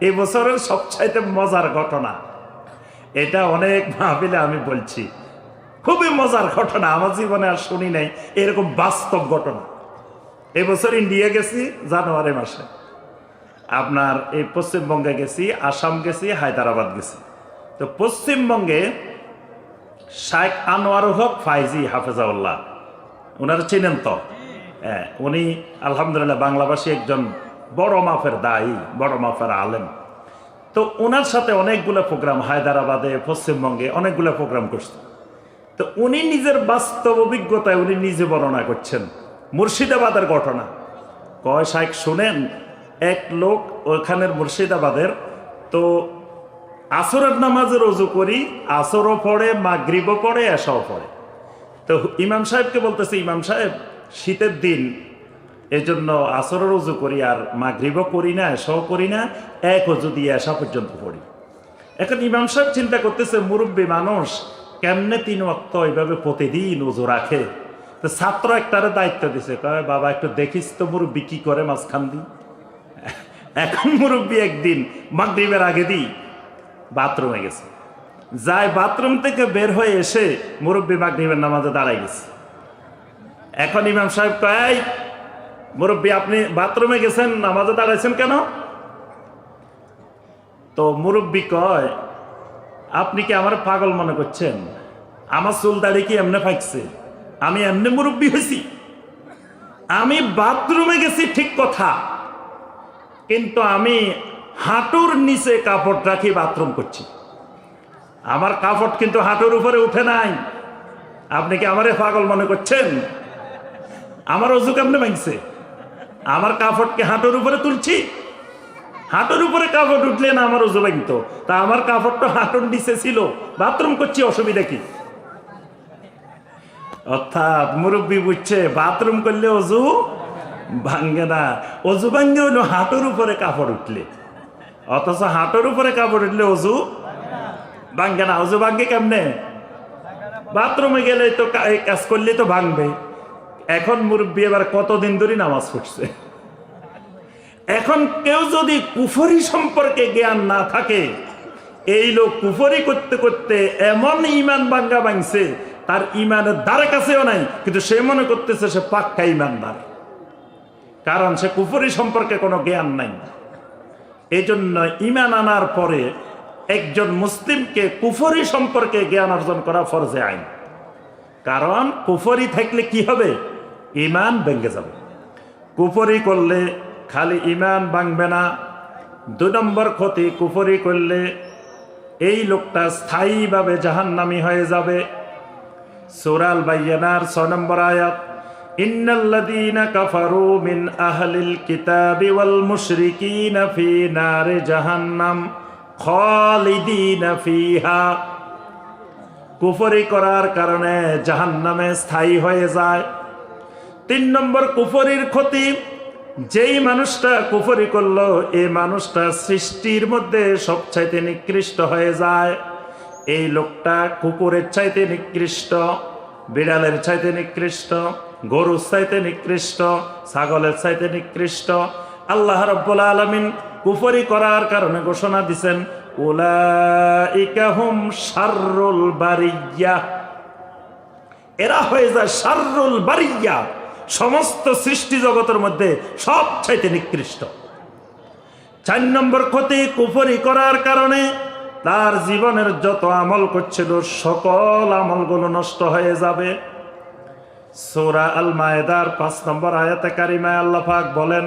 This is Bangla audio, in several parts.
এই বছরের সবচাইতে মজার ঘটনা। এটা অনেক ভাবিলে আমি বলছি। খুবই মজার ঘটনা, আমার জীবনে আর শুনি নাই, এরকম বাস্তব ঘটনা। এবছর ইন্ডিয়া গেছি জানুয়ারি মাসে। আপনার এই পশ্চিমবঙ্গে গেছি, আসাম গেছি, হায়দ্রাবাদ গেছি। তো পশ্চিমবঙ্গে শাইখ আনোয়ার হক ফাইজি হাফেজাউল্লাহ ওনারা চিনেন তো? হ্যাঁ উনি আলহামদুলিল্লাহ বাংলাভাষী একজন বড় মাফের দায়ী, বড় মাফের আলেম। তো ওনার সাথে অনেকগুলো প্রোগ্রাম, হায়দ্রাবাদে, পশ্চিমবঙ্গে অনেকগুলো প্রোগ্রাম করছে। তো উনি নিজের বাস্তব অভিজ্ঞতায় উনি নিজে বর্ণনা করছেন, মুর্শিদাবাদের ঘটনা। কয় শাইখ, শোনেন, এক লোক ওখানের মুর্শিদাবাদের, তো আসরের নামাজের রজু করি, আসরও পড়ে, মাগরিবও পড়ে এসাও পড়ে। তো ইমাম সাহেবকে বলতেছে, ইমাম সাহেব, শীতের দিন এজন্য আসরের উজু করি আর মাগরিবও করি না এসাও করি না, এক অজু দিয়ে এসা পর্যন্ত পড়ি। এখন ইমাম সাহেব চিন্তা করতেছে, মুরব্বী মানুষ কেমনে তিন অক্ত এইভাবে প্রতিদিন উজু রাখে? তো ছাত্র একটারে দায়িত্ব দিছে, কয়, বাবা, একটু দেখিস তো মুরব্বী কি করে মাঝখান দি এখন মুরব্বী একদিন মাগরিবের আগে দিই, বাথরুমে গেছে। যায় বাথরুম থেকে বের হয়ে এসে মুরব্বী মাগরিবের নামাজে দাঁড়াই গেছে। এখন ইমাম সাহেব কয় মুরব্বী, আপনি বাথরুমে গেছেন, নামাজে দাঁড়াইছেন কেন? তো মুরব্বী কয়, আপনি কি আমার পাগল মনে করছেন? আমার চুল দাড়ি কি এমনি ফাইকছে আমি এমনি মুরব্বী হয়েছি। আমি বাথরুমে গেছি ঠিক কথা, কিন্তু আমি হাঁটুর নিচে কাপড় রাখি, বাথরুম করছি। আমার কাপড় কিন্তু হাঁটুর উপরে উঠে নাই। আপনি কি আমারে পাগল মনে করছেন? আমার অজু কেমনে ভাঙছে? আমার কাপড়কে হাঁটুর উপরে তুলছি। হাঁটুর উপরে কাপড় উঠলে না আমার অজু ভাঙত তা আমার কাপড়টা হাঁটুর নিচে ছিল। বাথরুম করছি, অসুবিধা কি? অর্থাৎ মুরব্বী বুঝছে, বাথরুম করলে অজু ভাঙ্গে না। অজু ভাঙ্গে হলো হাঁটুর উপরে কাপড় উঠলে। অথচ হাঁটুর উপরে কাপড় উঠলে অজু ভাঙ্গে না। অজু ভাঙ্গে কেমনে? বাথরুমে গেলে তো কাজ করলে তো ভাঙবে। এখন মুরব্বী এবার কতদিন ধরে নামাজ পড়ছে? এখন কেউ যদি কুফরি সম্পর্কে জ্ঞান না থাকে, এই লোক কুফরি করতে করতে এমন ইমান বাঙ্গা ভাঙছে, তার ইমানের দ্বারে কাছেও নাই, কিন্তু সে মনে করতেছে সে পাক্কা ইমানদার। কারণ সে কুফরি সম্পর্কে কোনো জ্ঞান নাই। এই জন্য ইমান আনার পরে একজন মুসলিমকে কুফরি সম্পর্কে জ্ঞান অর্জন করা ফরজে আইন। কারণ কুফরি থাকলে কি হবে? ইমান ভেঙে যাবে। কুফরি করলে খালি ইমান ভাঙবে না। দু নম্বর ক্ষতি, কুফরি করলে এই লোকটা স্থায়ীভাবে জাহান্নামি হয়ে যাবে। সুরাল বাইয়ানার ছ নম্বর আয়াত মিন আহলিল ফি জাহান্নাম কারণে জাহান্নামে স্থায়ী হয়ে যায়। তিন নম্বর কুফরির ক্ষতি, যেই মানুষটা কুফরি করল এই মানুষটা সৃষ্টির মধ্যে সবচাইতে নিকৃষ্ট হয়ে যায়। এই লোকটা কুকুরের চাইতে নিকৃষ্ট, বিড়ালের চাইতে নিকৃষ্ট, গরুর চাইতে নিকৃষ্ট, ছাগলের চাইতে নিকৃষ্ট। আল্লাহ রব্বুল আলমিন কুফরি করার কারণে ঘোষণা দিছেন বারিয়া। এরা হয়ে যায় শাররুল বারিয়া। সমস্ত সৃষ্টি জগতের মধ্যে সব চাইতে নিকৃষ্ট। চার নম্বর ক্ষতি কুফরি করার কারণে তার জীবনের যত আমল করছিল, সকল আমলগুলো নষ্ট হয়ে যাবে। সোরা আল মায়েদার পাঁচ নম্বর আয়াতে কারিমায় আল্লাহ পাক বলেন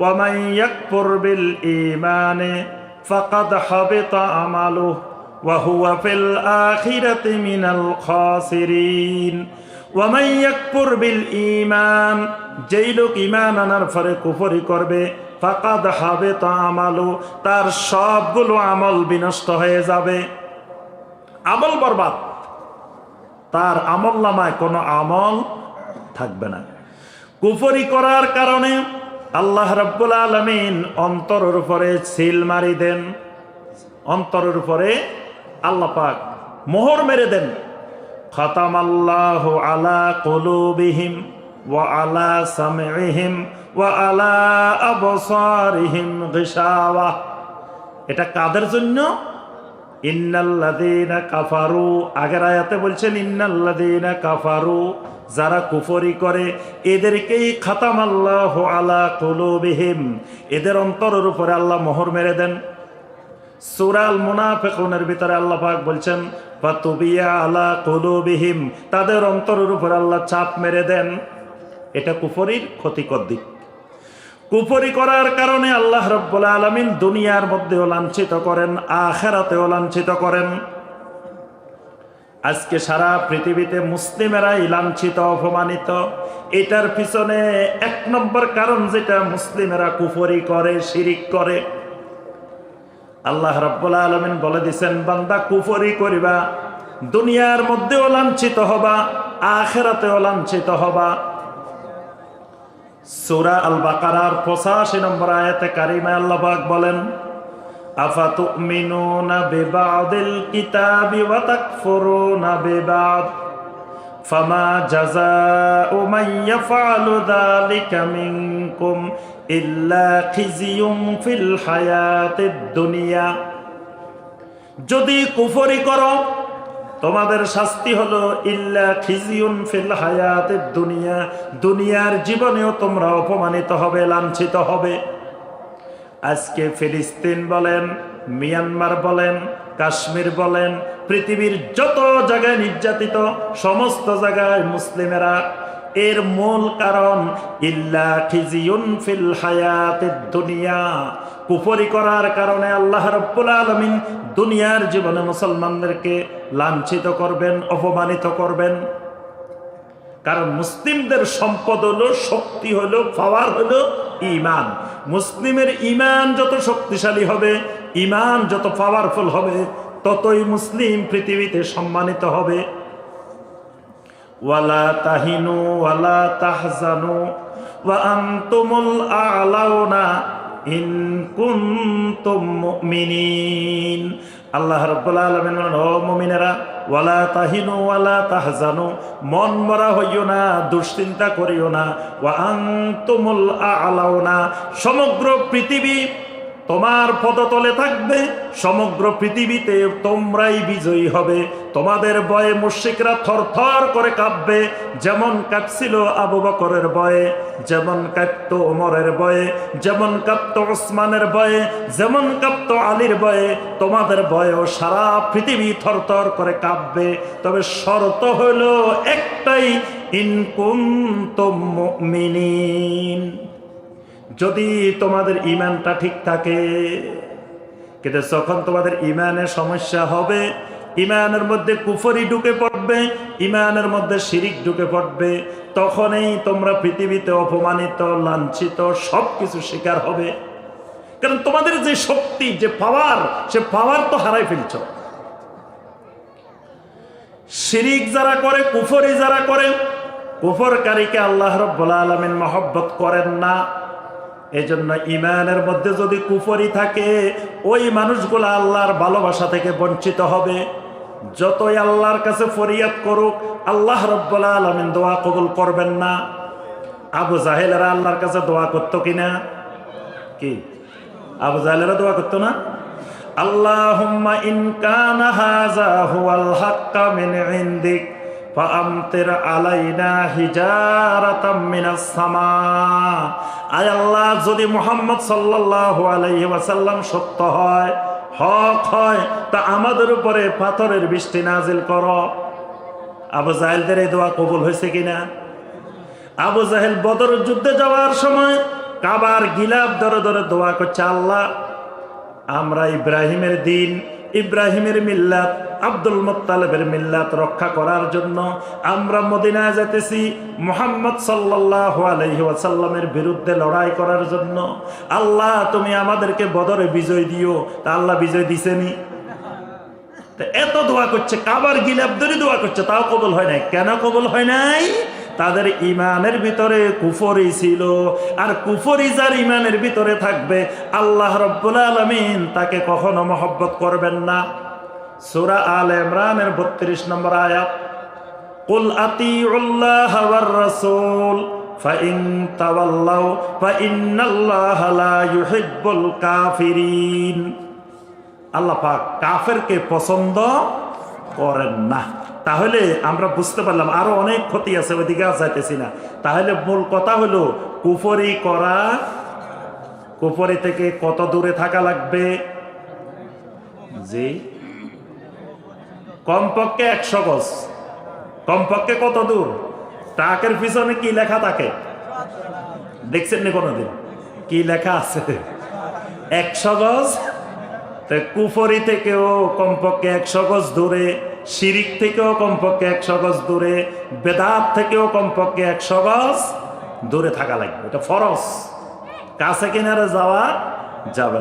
ওয়ামাই ইয়াকফুর বিল ঈমানে ফাকাদ হাবিতা আমালুহু ওয়া হুয়া ফিল আখিরাতি মিনাল খাসিরিন। ওয়ামাই ইয়াকফুর বিল ঈমান, যেই লোক ঈমান আনার পরে কুফরি করবে, ফাকাদ হাবিতা আমালু, তার সবগুলো আমল বিনষ্ট হয়ে যাবে। আমল বরবাদ। তার আমল নামায় কোনো আমল থাকবে না। কুফরি করার কারণে আল্লাহ রব্বুল আলমিন অন্তরের উপরে সিল মারি দেন। অন্তরের উপরে আল্লাহ পাক মোহর মেরে দেন। খতাম আল্লাহ আলা কলুবিহিম ওয়া আলা সামিহিম ওয়া আলা আবসারিহিম গিশাওয়া। এটা কাদের জন্য? ইন্নাল্লাদিনা কাফারু। আগের আয়াতে বলছেন ইন্নাল্লাদিনা কাফারু, যারা কুফরি করে, এদেরকেই খাতাম আলা কুলুবিহিম। এদের অন্তরের উপরে আল্লাহ মোহর মেরে দেন। সুরাল মুনাফিকুনের ভিতরে আল্লাহ পাক বলছেন ফাতুবিয়া আলা তাদের অন্তরের উপরে আল্লাহ চাপ মেরে দেন। এটা কুফরির ক্ষতিকর দিক। কুফরি করার কারণে আল্লাহ রব্বুল আলমিন দুনিয়ার মধ্যেও লাঞ্ছিত করেন, আখেরাতেও লাঞ্ছিত করেন। আজকে সারা পৃথিবীতে মুসলিমেরাই লাঞ্ছিত, অপমানিত। এটার পিছনে এক নম্বর কারণ যেটা মুসলিমেরা কুফরি করে, শিরিক করে। আল্লাহ রব্বুল আলমিন বলে দিছেন, বান্দা কুফরি করিবা, দুনিয়ার মধ্যেও লাঞ্ছিত হবা, আখেরাতেও লাঞ্ছিত হবা। সুরা আল বাকারার পঁচাশি নম্বর আয়াতে কারিমা আল্লাহাক বলেন, আফাতুমিনুনা ফামা মিনকুম ইল্লা খিজিয়ুম ফিল হায়াতিদ দুনিয়া। যদি কুফরি করো, তোমাদের শাস্তি হলো ইল্লা খিজিউন ফিল হায়াতের দুনিয়া। দুনিয়ার জীবনেও তোমরা অপমানিত হবে, লাঞ্ছিত হবে। আজকে ফিলিস্তিন বলেন, মিয়ানমার বলেন, কাশ্মীর বলেন, পৃথিবীর যত জায়গায় নির্যাতিত, সমস্ত জায়গায় মুসলিমেরা এর মূল কারণ, ইল্লা ফিল দুনিয়া। কুফরি করার কারণে আল্লাহ রব্বুল আলমিন দুনিয়ার জীবনে মুসলমানদেরকে লাঞ্ছিত করবেন, অপমানিত করবেন। কারণ মুসলিমদের সম্পদ হলো, শক্তি হলো, পাওয়ার হলো ইমান মুসলিমের ইমান যত শক্তিশালী হবে ইমান যত পাওয়ারফুল হবে, ততই মুসলিম পৃথিবীতে সম্মানিত হবে। ওয়ালা তাহিনু ওয়ালা তাহজানু ওয়া আনতুমুল আলাউনা ইন কুনতুম মুমিনিন। আল্লাহ রাব্বুল আলামিন বলেন, ও মুমিনেরা, ওয়ালা তাহিনু ওয়ালা তাহজানু, মন মরা হইও না, দুশ্চিন্তা করিও না, ওয়া আনতুমুল আলাউনা, সমগ্র পৃথিবী তোমার পদতলে থাকবে, সমগ্র পৃথিবীতে তোমরাই বিজয়ী হবে। তোমাদের বয়ে মুশিকরা থরথর করে কাঁপবে, যেমন কাঁপছিল আবু বকরের বয়ে, যেমন কাঁপত ওমরের বয়ে, যেমন কাঁপত ওসমানের বয়ে, যেমন কাঁপত আলীর বয়ে। তোমাদের বয়েও সারা পৃথিবী থরথর করে কাঁপবে। তবে শর্ত হলো একটাই ইনকুম মিনিন যদি তোমাদের ইমানটা ঠিক থাকে, কিন্তু যখন তোমাদের ইমানের সমস্যা হবে, ইমানের মধ্যে কুফরি ঢুকে পড়বে, ইমানের মধ্যে শিরিক ঢুকে পড়বে, তখনই তোমরা পৃথিবীতে অপমানিত, লাঞ্ছিত সব কিছু শিকার হবে। কারণ তোমাদের যে শক্তি, যে পাওয়ার, সে পাওয়ার তো হারাই ফেলছ। শিরিক যারা করে, কুফরি যারা করে, কুফরকারীকে আল্লাহ রব্বুল আলমিন মহব্বত করেন না। এই জন্য ইমানের মধ্যে যদি কুফরি থাকে, ওই মানুষগুলো আল্লাহর ভালোবাসা থেকে বঞ্চিত হবে। যতই আল্লাহর কাছে ফরিয়াদ করুক, আল্লাহ রব্বুল আলমিন দোয়া কবুল করবেন না। আবু জাহেলেরা আল্লাহর কাছে দোয়া করতো কিনা? কি? আবু জাহেলেরা দোয়া করতো না? আল্লাহুম্মা ইন কানা হাযা হুয়াল হাক্কা মিন ইনদিক। ফাআমতির আলাইনা হিজারাতাম মিনাস সামা। আয় আল্লাহ, যদি মুহাম্মদ সাল্লাল্লাহু আলাইহি ওয়াসাল্লাম সত্য হয়, হক হয়, তা আমাদের উপরে পাথরের বৃষ্টি নাজিল কর। আবু জাহেলদের এই দোয়া কবুল হয়েছে কিনা? আবু জাহেল বদর যুদ্ধে যাওয়ার সময় কাবার গিলাপ ধরে ধরে দোয়া করছে, আল্লাহ, আমরা ইব্রাহিমের দিন ইব্রাহিমের মিল্লাত, আব্দুল মোত্তালেবের মিল্লাত রক্ষা করার জন্য আমরা মদিনায় যেতেছি মোহাম্মদ সাল্লাহ আলহিহাসাল্লামের বিরুদ্ধে লড়াই করার জন্য। আল্লাহ, তুমি আমাদেরকে বদরে বিজয় দিও। তা আল্লাহ বিজয় দিছেনি। এত দোয়া করছে, কাবার গিলাপ ধরে দোয়া করছে, তাও কবল হয় নাই। কেন কবল হয় নাই? তাদের ইমানের ভিতরে কুফরি ছিল আর কুফরি যার ইমানের ভিতরে থাকবে আল্লাহ রব্বুল আলমিন তাকে কখনো মহব্বত করবেন না সুরা আল ইমরানের বত্রিশ নম্বর আয়াত কুল আতি উল্লাহ রসুল فإن تولوا فإن الله لا يحب الكافرين আল্লাহ পাক কাফেরকে পছন্দ করেন না তাহলে আমরা বুঝতে পারলাম আরও অনেক ক্ষতি আছে, ওইদিকে আর যাইতেছি না। তাহলে মূল কথা হলো, কুফরি করা, কুফরি থেকে কত দূরে থাকা লাগবে? জি। কমপক্ষে একশো গজ। কমপক্ষে কত দূর? ট্রাকের পিছনে কি লেখা থাকে? দেখছেন না কোনোদিন? কি লেখা আছে? একশো গজ? কুফরি থেকেও কমপক্ষে একশো গজ দূরে। শিরিক থেকেও কমপক্ষে একশো গজ দূরে, বেদাত থেকেও কমপক্ষে একশো গজ দূরে থাকা লাগবে এটা ফরজ কাছে কিনারে যাওয়া যাবে।